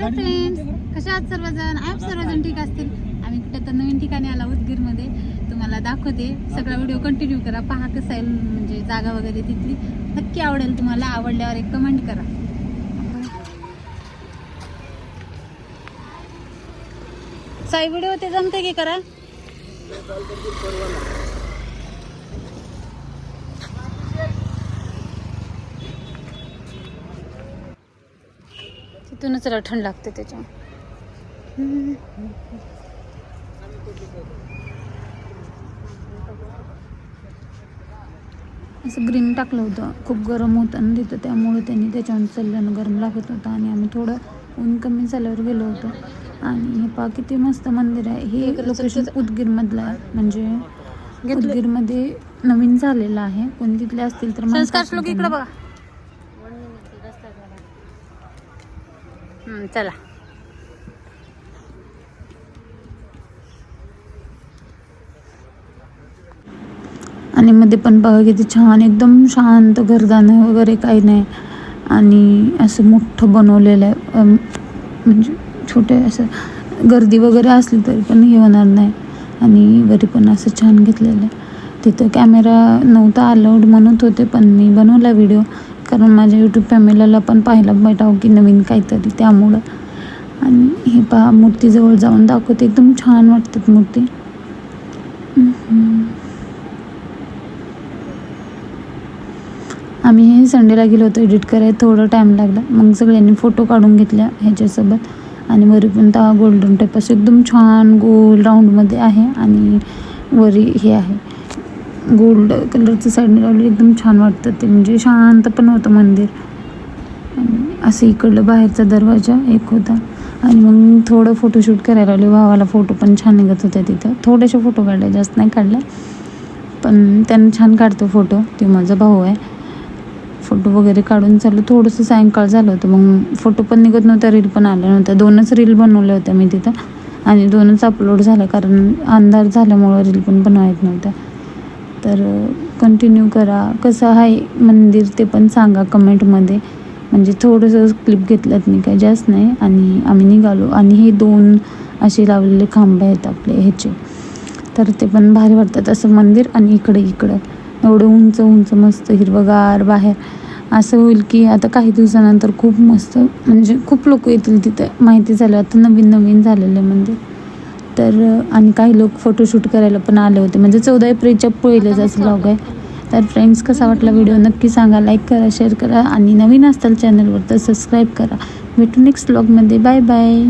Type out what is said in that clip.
Hello friends कशा आहात सर्वजण? आय सर्वजण ठीक असतील. आम्ही कुठे तर नवीन ठिकाणी आला उदगीरमध्ये. तुम्हाला दाखवते. सगळा व्हिडिओ कंटिन्यू करा. पहा कसं आहे म्हणजे जागा वगैरे तिथली. नक्की आवडेल तुम्हाला. आवडल्यावर एक कमेंट करा. साई व्हिडिओ ते जमते की करा? तिथूनच थंड लागते त्याच्या असं ग्रीन टाकलं होतं. खूप गरम होतं ना तिथं त्यामुळे त्यांनी त्याच्यावर चालल्यानं गरम लागत होतं आणि आम्ही थोडं ऊन कमी झाल्यावर गेलो होतो. आणि हे पहा किती मस्त मंदिर आहे. हे लोकेशन उदगीरमधलं आहे. म्हणजे उदगीरमध्ये नवीन झालेलं आहे. कोणी तिथले असतील तर संस्कार श्लोक इकडे. बघा. चला. आणि मध्ये पण बघा किती छान एकदम शांत घरदान वगैरे काही नाही. आणि असं मोठं बनवलेलं आहे. म्हणजे छोटे असं गर्दी वगैरे असली तरी पण हे होणार नाही. आणि वरी पण असं छान घेतलेलं आहे. तिथं कॅमेरा नव्हता अलाउड म्हणत होते पण मी बनवला व्हिडिओ कारण माझ्या यूट्यूब फॅमिलीला पण पाहायला भेटावं की नवीन काहीतरी त्यामुळं. आणि हे पहा मूर्तीजवळ जाऊन दाखवते. एकदम छान वाटतात मूर्ती. आम्ही हे संडेला गेलो होतो एडिट करायला थोडं टाईम लागला. मग सगळ्यांनी फोटो काढून घेतल्या ह्याच्यासोबत. आणि वरी पण त्या गोल्डन टेप असं एकदम छान गोल राऊंडमध्ये आहे. आणि वरी हे आहे. गोल्ड कलरचं साईडने लावलं एकदम छान वाटतं ते. म्हणजे शांत पण होतं मंदिर. असं इकडलं बाहेरचा दरवाजा एक होता. आणि मग थोडं फोटोशूट करायला लावले भावाला फोटो पण छान निघत होते तिथं. थोडेसे फोटो काढले जास्त नाही काढले. पण त्यानं छान काढतो फोटो ते माझा भाऊ आहे. फोटो वगैरे काढून चालू थोडंसं सायंकाळ झालं होतं. मग फोटो पण निघत नव्हता रील पण आल्या नव्हत्या दोनच रील बनवल्या होत्या मी तिथं. आणि दोनच अपलोड झाल्या. कारण अंधार झाल्यामुळं रील पण बनवायत नव्हत्या तर कंटिन्यू करा. कसं आहे मंदिर ते पण सांगा कमेंटमध्ये म्हणजे थोडंसं क्लिप घेतल्यात मी काय जास्त नाही. आणि आम्ही निघालो. आणि हे दोन असे लावलेले खांब आहेत आपले ह्याचे. तर ते पण भारी वाटतात. असं मंदिर आणि इकडे इकडं. एवढं उंच उंच मस्त हिरवगार बाहेर. असं होईल की आता काही दिवसानंतर खूप मस्त म्हणजे खूप लोक येतील तिथं. माहिती झालं. आता नवीन नवीन झालेलं आहे मंदिर. तर आणि काही लोक फोटोशूट करायला पण आले होते. म्हणजे चौदा एप्रिलच्या पहिलेचाच ब्लॉग आहे. तर फ्रेंड्स कसा वाटला व्हिडिओ नक्की सांगा. लाईक करा शेअर करा. आणि नवीन असताल चॅनलवर तर सबस्क्राईब करा. भेटू नेक्स्ट ब्लॉगमध्ये बाय बाय